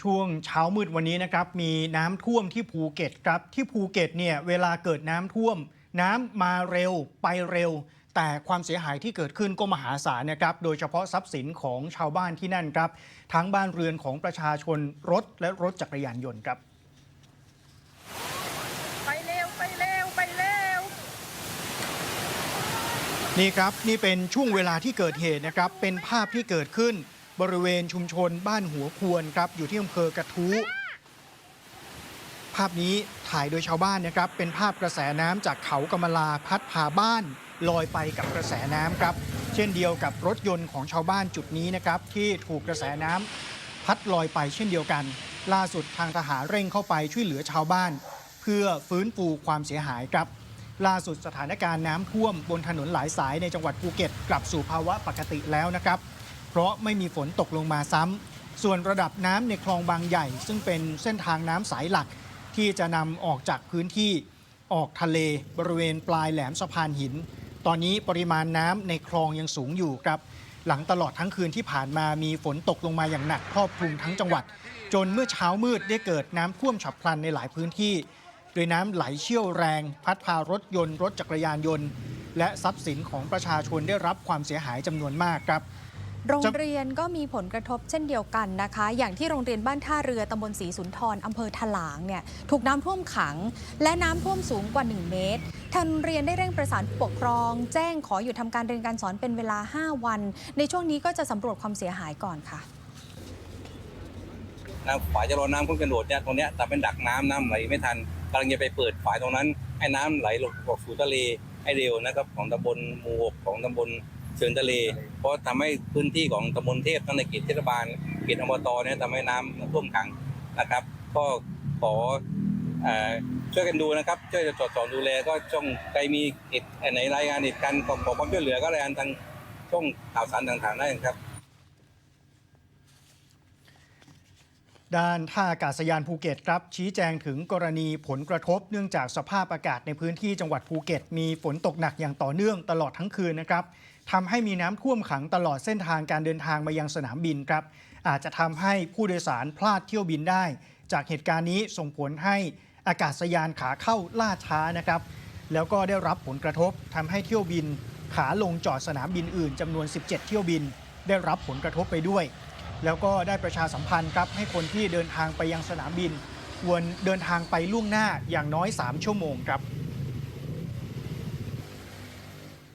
ช่วงเช้ามืดวันนี้นะครับมีน้ำท่วมที่ภูเก็ตครับ ที่ภูเก็ตเนี่ยเวลาเกิดน้ำท่วม น้ำมาเร็วไปเร็ว แต่ความเสียหายที่เกิดขึ้นก็มหาศาลนะครับ โดยเฉพาะทรัพย์สินของชาวบ้านที่นั่นครับ ทั้งบ้านเรือนของประชาชนรถและรถจักรยานยนต์ครับ ไปเร็วไปเร็วไปเร็วนี่ครับนี่เป็นช่วงเวลาที่เกิดเหตุนะครับเป็นภาพที่เกิดขึ้น บริเวณชุมชนบ้านหัวควรครับอยู่ที่อำเภอกระทู้ภาพนี้ถ่ายโดยชาวบ้านนะครับ เป็นภาพกระแสน้ำจากเขากำมลาพัดพาบ้านลอยไปกับกระแสน้ำครับ เช่นเดียวกับรถยนต์ของชาวบ้านจุดนี้นะครับ ที่ถูกกระแสน้ำพัดลอยไปเช่นเดียวกัน ล่าสุดทางทหารเร่งเข้าไปช่วยเหลือชาวบ้าน เพื่อฟื้นฟูความเสียหายครับ ล่าสุดสถานการณ์น้ำท่วมบนถนนหลายสายในจังหวัดภูเก็ต กลับสู่ภาวะปกติแล้วนะครับ เพราะไม่มีฝนตกลงมาซ้ำส่วนระดับน้ำในคลองบางใหญ่ ซึ่งเป็นเส้นทางน้ำสายหลักที่จะนำออกจากพื้นที่ออกทะเลบริเวณปลายแหลมสะพานหิน ตอนนี้ปริมาณน้ำในคลองยังสูงอยู่ครับ หลังตลอดทั้งคืนที่ผ่านมามีฝนตกลงมาอย่างหนักครอบคลุมทั้งจังหวัด จนเมื่อเช้ามืดได้เกิดน้ำท่วมฉับพลันในหลายพื้นที่ โดยน้ำไหลเชี่ยวแรง พัดพารถยนต์ รถจักรยานยนต์ และทรัพย์สินของประชาชนได้รับความเสียหายจำนวนมากครับ โรงเรียนก็มีผลกระทบเช่นเดียวกันนะคะ อย่างที่โรงเรียนบ้านท่าเรือตำบลศรีสุนทรอำเภอถลางเนี่ยถูกน้ำท่วมขัง และน้ำท่วมสูงกว่า 1 เมตรทางโรงเรียนได้เร่งประสานผู้ปกครอง แจ้งขอหยุดทำการเรียนการสอนเป็นเวลา 5 วัน ในช่วงนี้ก็จะสำรวจความเสียหายก่อนค่ะน้ำฝายจะรอน้ำขึ้นกระโดดเนี่ยตรงเนี้ยแต่เป็นดักน้ำน้ำไหลไม่ทันกำลังจะไปเปิดฝายตรงนั้น ให้น้ำไหลลงสู่ทะเลให้เร็วนะครับของตำบลหมู่หกของตำบล เชิงทะเล เพราะทำให้พื้นที่ของตำบลเทพทั้งในเขตเทศบาลเขตอบตเนี่ยทำให้น้ำท่วมขังนะครับ ก็ขอช่วยกันดูนะครับ ช่วยสอดส่องดูแลก็ช่องใครมีเหตุไหนรายงานเหตุการณ์ขอขอความช่วยเหลือก็รายงานทางช่องข่าวสารต่างๆได้ครับด้านท่าอากาศยานภูเก็ตครับ ชี้แจงถึงกรณีผลกระทบเนื่องจากสภาพอากาศในพื้นที่จังหวัดภูเก็ต มีฝนตกหนักอย่างต่อเนื่องตลอดทั้งคืนนะครับ ทำให้มีน้ำท่วมขังตลอดเส้นทางการเดินทางมายังสนามบินครับ อาจจะทำให้ผู้โดยสารพลาดเที่ยวบินได้ จากเหตุการณ์นี้ส่งผลให้อากาศยานขาเข้าล่าช้านะครับ แล้วก็ได้รับผลกระทบทำให้เที่ยวบิน ขาลงจอดสนามบินอื่นจำนวน 17 เที่ยวบิน ได้รับผลกระทบไปด้วย แล้วก็ได้ประชาสัมพันธ์ครับให้คนที่เดินทางไปยังสนามบินควรเดินทางไปล่วงหน้าอย่างน้อย 3 ชั่วโมงครับ